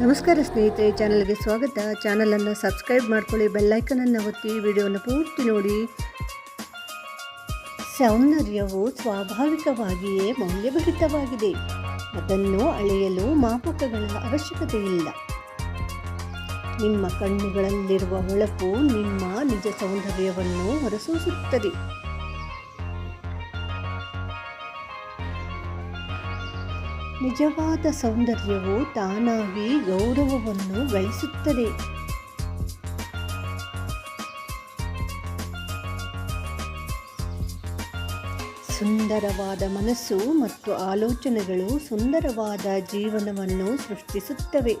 ನಮಸ್ಕಾರ ಸ್ನೇಹಿತರೆ, ಚಾನಲ್ಗೆ ಸ್ವಾಗತ. ಚಾನಲನ್ನು ಸಬ್ಸ್ಕ್ರೈಬ್ ಮಾಡ್ಕೊಳ್ಳಿ, ಬೆಲ್ಲೈಕನನ್ನು ಒತ್ತಿ ವಿಡಿಯೋನ ಪೂರ್ತಿ ನೋಡಿ. ಸೌಂದರ್ಯವು ಸ್ವಾಭಾವಿಕವಾಗಿಯೇ ಮೌಲ್ಯಭರಿತವಾಗಿದೆ. ಅದನ್ನು ಅಳೆಯಲು ಮಾಪಕಗಳ ಅವಶ್ಯಕತೆ ಇಲ್ಲ ನಿಮ್ಮ ಕಣ್ಣುಗಳಲ್ಲಿರುವ ಹೊಳಪು ನಿಮ್ಮ ನಿಜ ಸೌಂದರ್ಯವನ್ನು ಹೊರಸೂಸುತ್ತದೆ. ನಿಜವಾದ ಸೌಂದರ್ಯವು ತಾನಾಗಿ ಗೌರವವನ್ನು ಗಳಿಸುತ್ತದೆ. ಸುಂದರವಾದ ಮನಸ್ಸು ಮತ್ತು ಆಲೋಚನೆಗಳು ಸುಂದರವಾದ ಜೀವನವನ್ನು ಸೃಷ್ಟಿಸುತ್ತವೆ.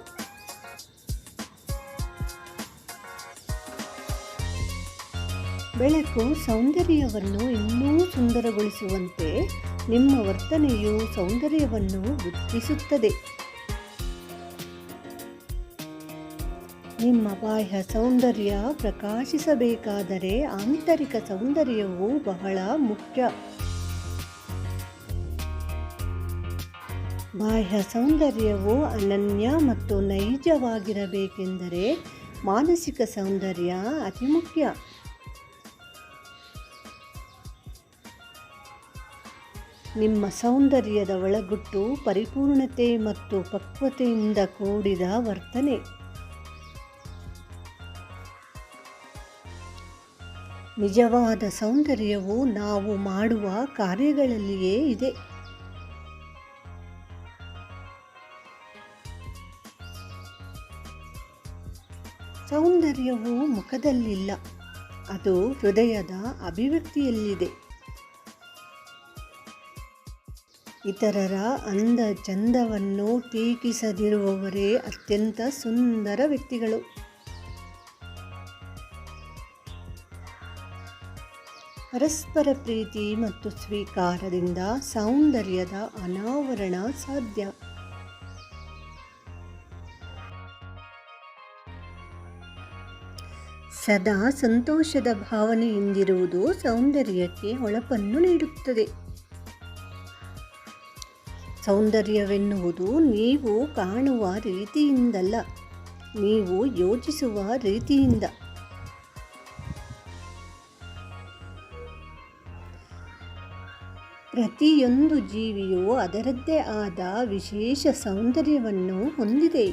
ಬೆಳಕು ಸೌಂದರ್ಯವನ್ನು ಇನ್ನೂ ಸುಂದರಗೊಳಿಸುವಂತೆ ನಿಮ್ಮ ವರ್ತನೆಯು ಸೌಂದರ್ಯವನ್ನು ಗುರುತಿಸುತ್ತದೆ ನಿಮ್ಮ ಬಾಹ್ಯ ಸೌಂದರ್ಯ ಪ್ರಕಾಶಿಸಬೇಕಾದರೆ ಆಂತರಿಕ ಸೌಂದರ್ಯವು ಬಹಳ ಮುಖ್ಯ. ಬಾಹ್ಯ ಸೌಂದರ್ಯವು ಅನನ್ಯ ಮತ್ತು ನೈಜವಾಗಿರಬೇಕೆಂದರೆ ಮಾನಸಿಕ ಸೌಂದರ್ಯ ಅತಿ ಮುಖ್ಯ ನಿಮ್ಮ ಸೌಂದರ್ಯದ ಒಳಗುಟ್ಟು ಪರಿಪೂರ್ಣತೆ ಮತ್ತು ಪಕ್ವತೆಯಿಂದ ಕೂಡಿದ ವರ್ತನೆ. ನಿಜವಾದ ಸೌಂದರ್ಯವು ನಾವು ಮಾಡುವ ಕಾರ್ಯಗಳಲ್ಲಿಯೇ ಇದೆ. ಸೌಂದರ್ಯವು ಮುಖದಲ್ಲಿಲ್ಲ, ಅದು ಹೃದಯದ ಅಭಿವ್ಯಕ್ತಿಯಲ್ಲಿದೆ. ಇತರರ ಅಂದ ಚಂದವನ್ನು ಟೀಕಿಸದಿರುವವರೇ ಅತ್ಯಂತ ಸುಂದರ ವ್ಯಕ್ತಿಗಳು. ಪರಸ್ಪರ ಪ್ರೀತಿ ಮತ್ತು ಸ್ವೀಕಾರದಿಂದ ಸೌಂದರ್ಯದ ಅನಾವರಣ ಸಾಧ್ಯ. ಸದಾ ಸಂತೋಷದ ಭಾವನೆಯಿಂದಿರುವುದು ಸೌಂದರ್ಯಕ್ಕೆ ಹೊಳಪನ್ನು ನೀಡುತ್ತದೆ. ಸೌಂದರ್ಯವೆನ್ನುವುದು ನೀವು ಕಾಣುವ ರೀತಿಯಿಂದಲ್ಲ, ನೀವು ಯೋಚಿಸುವ ರೀತಿಯಿಂದ. ಪ್ರತಿಯೊಂದು ಜೀವಿಯು ಅದರದ್ದೇ ಆದ ವಿಶೇಷ ಸೌಂದರ್ಯವನ್ನು ಹೊಂದಿದೆ.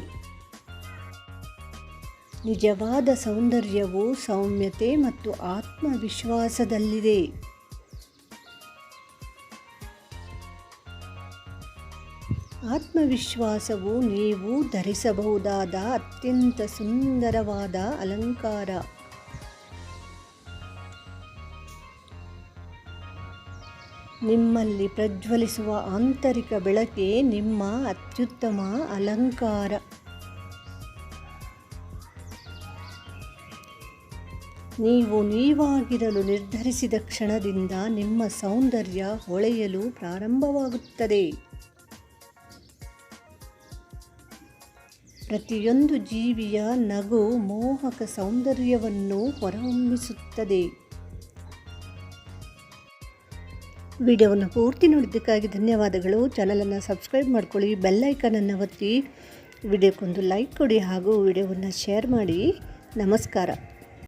ನಿಜವಾದ ಸೌಂದರ್ಯವು ಸೌಮ್ಯತೆ ಮತ್ತು ಆತ್ಮವಿಶ್ವಾಸದಲ್ಲಿದೆ. ಆತ್ಮವಿಶ್ವಾಸವು ನೀವು ಧರಿಸಬಹುದಾದ ಅತ್ಯಂತ ಸುಂದರವಾದ ಅಲಂಕಾರ. ನಿಮ್ಮಲ್ಲಿ ಪ್ರಜ್ವಲಿಸುವ ಆಂತರಿಕ ಬೆಳಕೆ ನಿಮ್ಮ ಅತ್ಯುತ್ತಮ ಅಲಂಕಾರ. ನೀವು ನೀವಾಗಿರಲು ನಿರ್ಧರಿಸಿದ ಕ್ಷಣದಿಂದ ನಿಮ್ಮ ಸೌಂದರ್ಯ ಹೊಳೆಯಲು ಪ್ರಾರಂಭವಾಗುತ್ತದೆ. ಪ್ರತಿಯೊಂದು ಜೀವಿಯ ನಗು ಮೋಹಕ ಸೌಂದರ್ಯವನ್ನು ಹೊರಹೊಮ್ಮಿಸುತ್ತದೆ. ವಿಡಿಯೋವನ್ನು ಪೂರ್ತಿ ನೋಡಿದ್ದಕ್ಕಾಗಿ ಧನ್ಯವಾದಗಳು. ಚಾನಲನ್ನು ಸಬ್ಸ್ಕ್ರೈಬ್ ಮಾಡ್ಕೊಳ್ಳಿ ಬೆಲ್ಲೈಕನನ್ನು ಒತ್ತಿ. ವಿಡಿಯೋಕ್ಕೊಂದು ಲೈಕ್ ಕೊಡಿ ಹಾಗೂ ವಿಡಿಯೋವನ್ನು ಶೇರ್ ಮಾಡಿ. ನಮಸ್ಕಾರ.